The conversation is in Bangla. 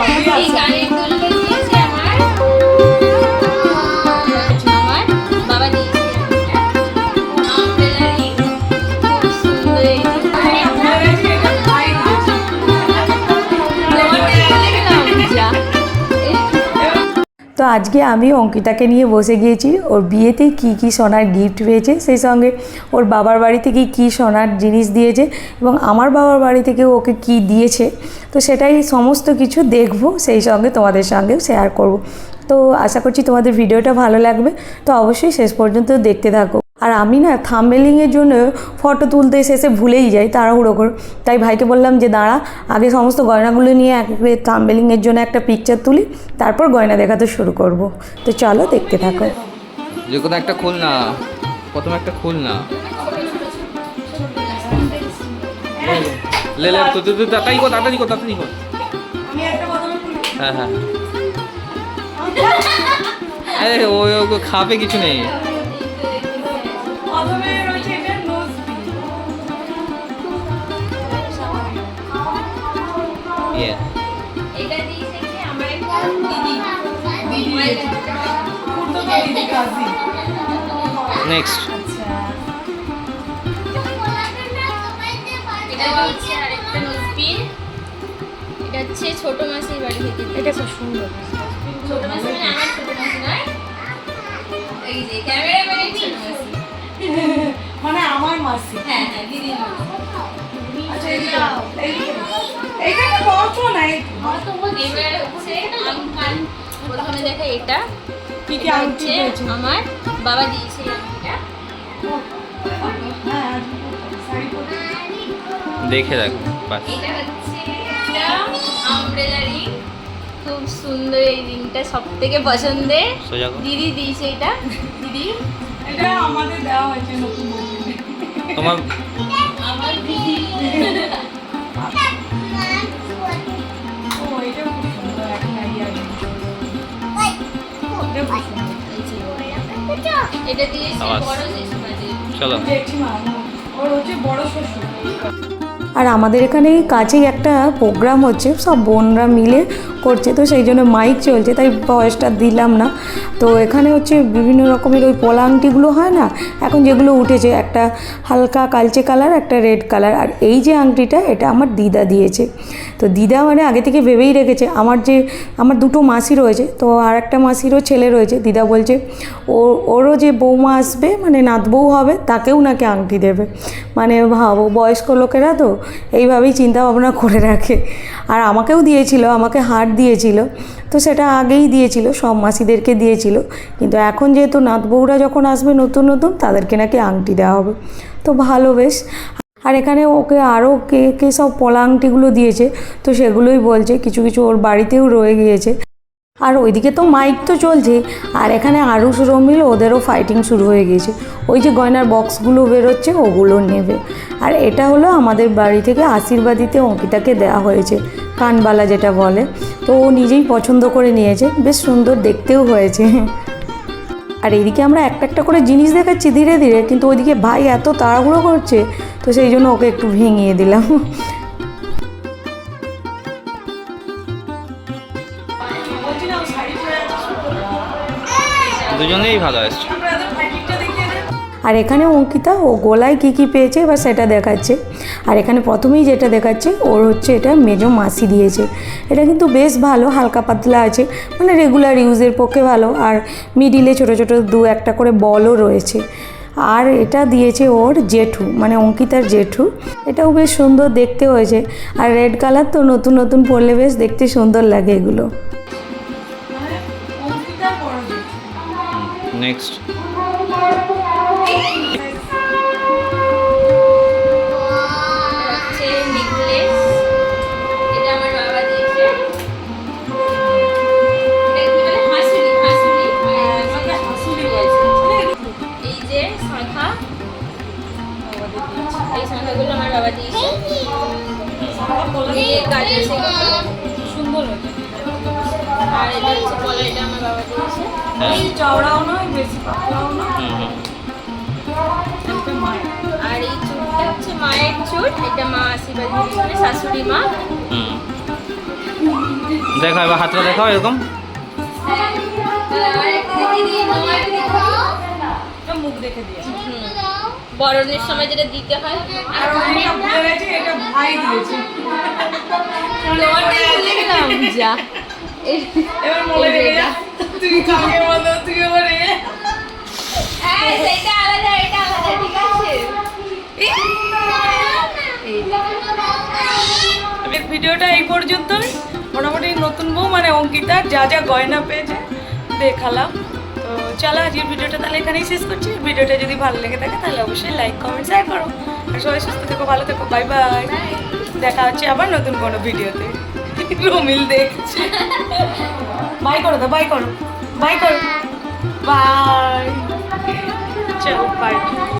সবই এই আজকে আমি অঙ্কিতাকে নিয়ে বসে গিয়েছি। ওর বিয়েতে কি কি সোনার গিফট পেয়েছে সেই সঙ্গে ওর বাবার বাড়ি থেকে কি সোনার জিনিস দিয়েছে এবং আমার বাবার বাড়ি থেকে ওকে কি দিয়েছে। তো সেটাই সমস্ত কিছু দেখব, সেই সঙ্গে তোমাদের সঙ্গে শেয়ার করব। তো আশা করছি তোমাদের ভিডিওটা ভালো লাগবে। তো অবশ্যই শেষ পর্যন্ত দেখতে থাকো। আমি না থাম্বেলিংয়ের জন্য ফটো তুলতে শেষে ভুলেই যাই তাড়াহুড়ো করে। তাই ভাইকে বললাম যে দাঁড়া আগে সমস্ত গয়নাগুলো নিয়ে এক থাম্বেলিংয়ের জন্য একটা পিকচার তুলি তারপর গয়না দেখাতে শুরু করব। তো চলো দেখতে থাকো। যে কোনো একটা খুল না। প্রথমে একটা খুল না। লে লে তুই তুই তুই তাড়াতাড়ি কর তাড়াতাড়ি কর তাড়াতাড়ি কর। আমি একটা হ্যাঁ হ্যাঁ। আরে ওই ওই খাবে কিছু নেই। প্রথমে রয়েছে এটা নোজ ইয়ে এটা দিয়েছে কি? আমার একটা দিদি। দিদি কাজি নেক্সট এটা আরেকটা হচ্ছে ছোট মাসির বাড়ি থেকে এটা খুব সুন্দর। ছোট মাসি মানে আমার ছোট মাসি নয়। এই যে ক্যামেরাম্যানের মাসি হ্যাঁ হ্যাঁ দিদির এটা। আমার বাবা দিয়েছে হ্যাঁ দেখে রাখো এটা হচ্ছে আমব্রেলা রিং খুব সুন্দর এই রিংটা সব থেকে পছন্দের দিদি দিয়েছে এটা। দিদি। এটা আমাদের দেওয়া হয়েছে নতুন। তোমার চলো। বড় শ্বশুর। আর আমাদের এখানে কাছেই একটা প্রোগ্রাম হচ্ছে, সব বোনরা মিলে করছে, তো সেই জন্য মাইক চলছে, তাই ভয়েসটা দিলাম না। তো এখানে হচ্ছে বিভিন্ন রকমের ওই পোলা আংটিগুলো হয় না, এখন যেগুলো উঠেছে, একটা হালকা কালচে কালার একটা রেড কালার আর এই যে আংটিটা, এটা আমার দিদা দিয়েছে। তো দিদা মানে আগে থেকে ভেবেই রেখেছে, আমার যে, আমার দুটো মাসি রয়েছে, তো আর একটা মাসিরও ছেলে রয়েছে, দিদা বলছে, ও, ওরও যে বৌমা আসবে মানে নাত বউ হবে, তাকেও নাকি আংটি দেবে। মানে ভাবো, বয়স্ক লোকেরা তো এইভাবেই চিন্তা ভাবনা করে রাখে। আর আমাকেও দিয়েছিল, আমাকে হার দিয়েছিল। তো সেটা আগেই দিয়েছিল, সব মাসিদেরকে দিয়েছিল। কিন্তু এখন যেহেতু নাত বউরা যখন আসবে নতুন নতুন, তাদেরকে নাকি আংটি দেওয়া হবে। তো ভালো বেশ। আর এখানে ওকে আরও কে কে সব পলা আংটিগুলো দিয়েছে। তো সেগুলোই বলছে, কিছু কিছু ওর বাড়িতেও রয়ে গিয়েছে। আর ওইদিকে তো মাইক তো চলছে। আর এখানে আরও আরুষ রমিল, ওদেরও ফাইটিং শুরু হয়ে গিয়েছে ওই যে গয়নার বক্সগুলো বেরোচ্ছে, ওগুলো নেবে। আর এটা হলো আমাদের বাড়ি থেকে আশীর্বাদিতে অঙ্কিতাকে দেওয়া হয়েছে, কানবালা যেটা বলে। তো ও নিজেই পছন্দ করে নিয়েছে, বেশ সুন্দর দেখতেও হয়েছে। আর এইদিকে আমরা একটা একটা করে জিনিস দেখাচ্ছি ধীরে ধীরে, কিন্তু ওইদিকে ভাই এত তাড়াহুড়ো করছে, তো সেই জন্য ওকে একটু ভেঙিয়ে দিলাম। দুজনেই ভালো আসছে। আর এখানে অঙ্কিতা, ও গোলায় কী কী পেয়েছে এবার সেটা দেখাচ্ছে। আর এখানে প্রথমেই যেটা দেখাচ্ছে, ওর হচ্ছে এটা মেজো মাসি দিয়েছে। এটা কিন্তু বেশ ভালো, হালকা পাতলা আছে মানে রেগুলার ইউজের পক্ষে ভালো। আর মিডিলে ছোট ছোট দু একটা করে বলও রয়েছে। আর এটা দিয়েছে ওর জেঠু মানে অঙ্কিতার জেঠু। এটাও বেশ সুন্দর দেখতে হয়েছে। আর রেড কালার তো নতুন নতুন পরলে বেশ দেখতে সুন্দর লাগে এগুলো। বলছে। এই যে শাঁখা এই শাঁখাগুলো আমার বাবা দিয়েছে। সুন্দর হয়েছে। আর এটা হচ্ছে পলা এটা আমার বাবা দিয়েছে। হ্যাঁ। বেশি চওড়াও নয় বেশি পাতলাও। আর এই চুটটা হচ্ছে মায়ের এটা মা আশীর্বাদ শাশুড়ি মা। হুম। দেখো এবার হাতটা দেখাও এরকম। মুখ দেখে দিয়ে। বরণের সময় যেটা দিতে হয়। আর এটা ভাই দিয়েছে। যা। এবার মনে যা তুই কাকে বলো? তুই এবার এ এই, আলাদা এটা আলাদা ঠিক আছে। এই যে। আজকের ভিডিওটা এই পর্যন্তই। মোটামুটি নতুন বউ মানে অঙ্কিতা যা যা গয়না পেয়েছে দেখালাম। তো চলো আজকের ভিডিওটা তাহলে এখানেই শেষ করছি। ভিডিওটা যদি ভালো লেগে থাকে তাহলে অবশ্যই লাইক কমেন্ট শেয়ার করো। আর সবাই সুস্থ থেকো ভালো থেকো বাই বাই দেখা হচ্ছে আবার নতুন কোনো ভিডিওতে। রমিল দেখছে। বাই করো তো বাই করো। বাই করো। বাই। চলো বাই।